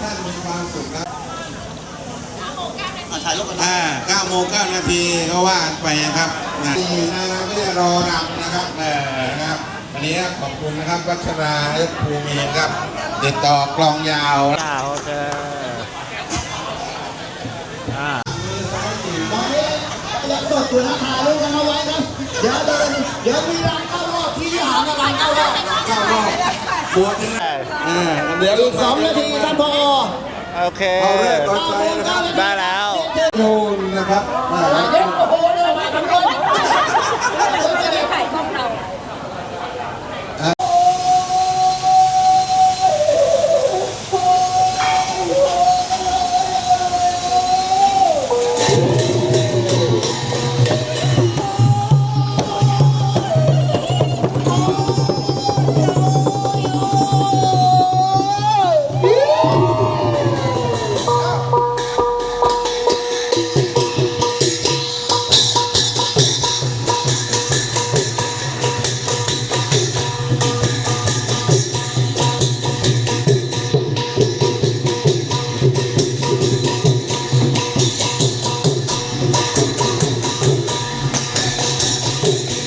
ทุกท่านมีความสุขครับถ่ายรูปกันนะอ่า9โมง9นาทีก็ว่ากันไปนะครับนะนี่นะไม่ได้รอรำนะครับเออนะครับวันนี้ขอบคุณนะครับวัชราเอฟภูมิครับ ติดต่อกลองยาวอ่าโอเคอ่าตอนนี้ยังสดอยู่นะถ่ายรูปกันเอาไว้ครับ เดี๋ยวเดินเดี๋ยวมีรางเข้ารอบที่วิหารนะรางเข้ารอบเข้ารอ บบวชนี่นะอ่าเดี๋ยวอีกสองนาทีท่านพอโอเค เอาเรื่องก่อนไปนะครับได้แล้ว นูนนะครับอ่า ขอ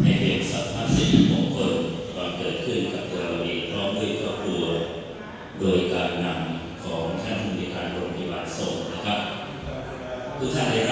ให้เป็นสัพพสิริมงคลบังเกิดขึ้นกับตัวเราเองพร้อมด้วยครอบครัว โดยการนำของท่านผู้ในวยการโรงพยาบาลส่งนะครับ ทุกท่านได้รับ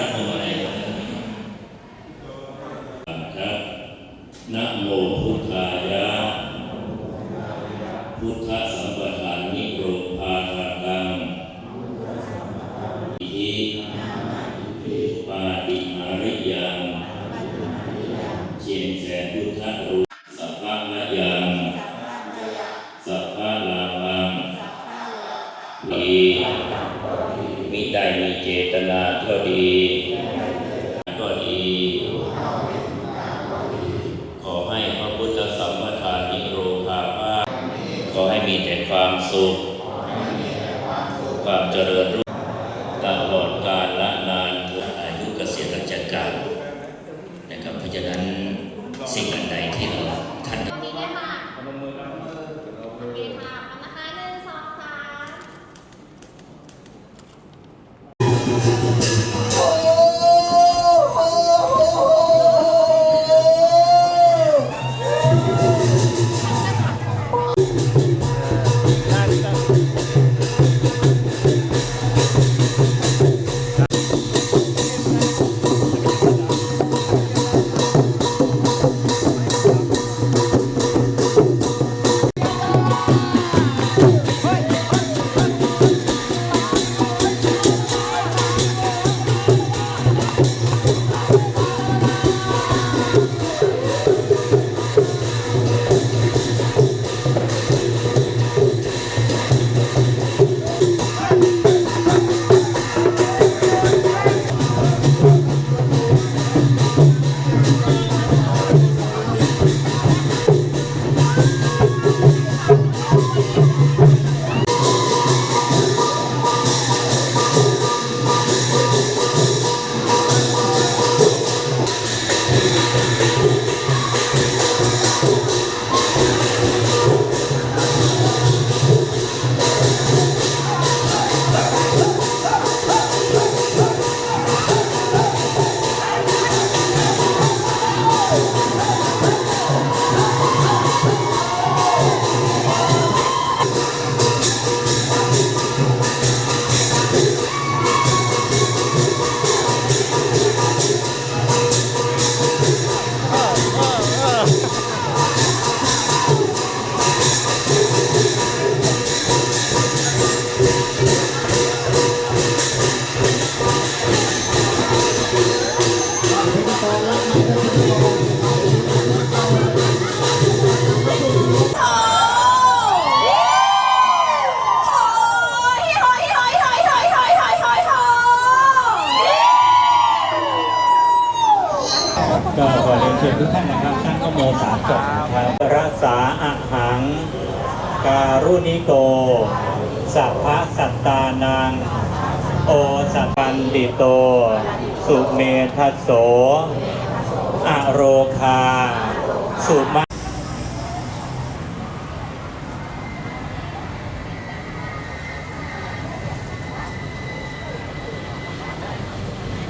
ก็ขอเรียนเชิญทุกท่านนะครับช่างข้อมูสามจบนะครับรักษาอาหัง การุณิโก สัพพะสัตตานัง โอสัพันติโต สุเมทัสโสอโรคา สุมา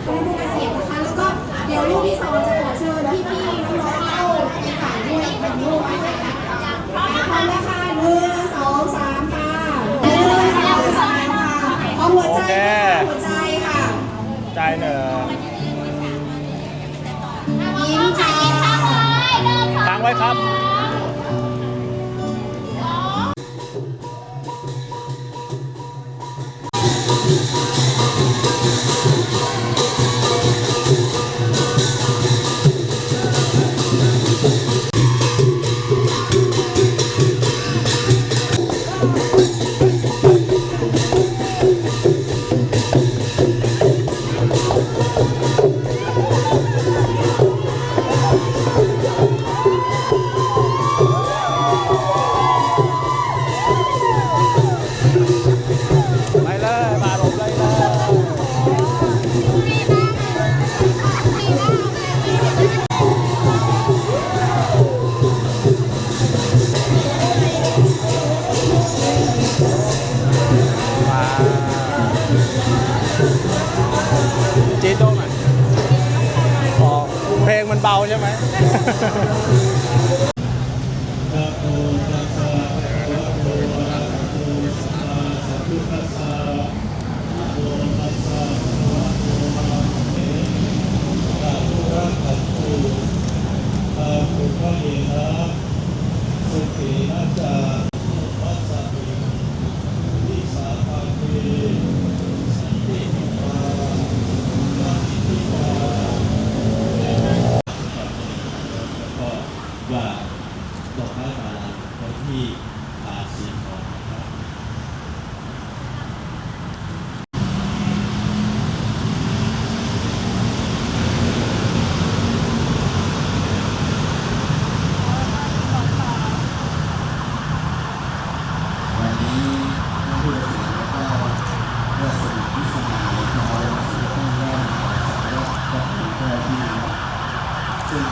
ไม่ด้ ใจเหนือยิ้มค่ะค้างไว้ครับ ไปเลยมาลงเลยเลยมาจีโต้หน่อยอ๋อเพลงมันเบาใช่ไหม ดอกไม้ป่าไว้ที่ป่าสีทองนะครับวันนี้ผู้เสียแล้วก็เพื่อสมุทรพิสมัยขอมาสู่ต้นแรกของสัตว์และก็เป็นเจ้าที่นะครับซึ่ง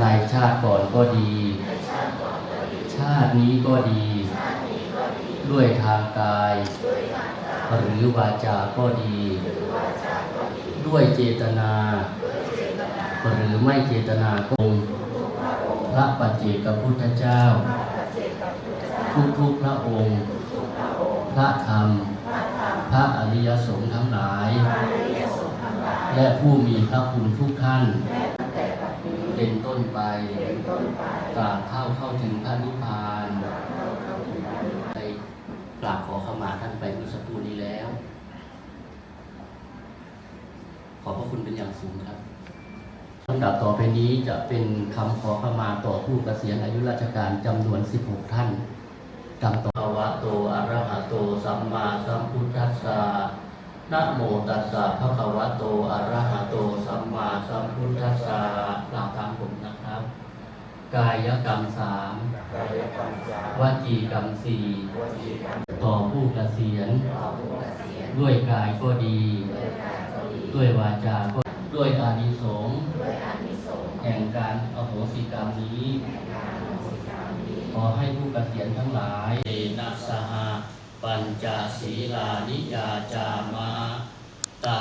ในชาติก่อนก็ดี ชาตินี้ก็ดี ด้วยทางกาย หรือวาจาก็ดี ด้วยเจตนา หรือไม่เจตนาก็องพระปัจเจกพุทธเจ้า ทุกทุกๆพระองค์ พระธรรม พระอริยสงฆ์ทั้งหลาย และผู้มีพระคุณทุกท่าน เป็นต้นไปตราบเท่าเข้าถึงพระนิพพานไปกราบขอขมาท่านไปเมื่อสักครู่นี้แล้ว ขอบพระคุณเป็นอย่างสูงครับลำดับต่อไปนี้จะเป็นคำขอขมาต่อผู้เกษียณอายุราชการจำนวน 16 ท่านดังต่อภาวะโตอะระหะโตสัมมาสัมพุทธัสสะ นะโมตัสสะภะคะวะโตอะระหะโต สัมมาสัมพุทธัสสะกล่าวตามผมนะครับ กายกรรมสามวจีกรรมสี่ต่อผู้เกษียณด้วยกายก็ดี ด้วยวาจาก็ด้วยอานิสงส์แห่งการอโหสิกรรมนี้ ขอให้ผู้เกษียณทั้งหลายเอนะสห ปัญจศีลานิยาจามาตา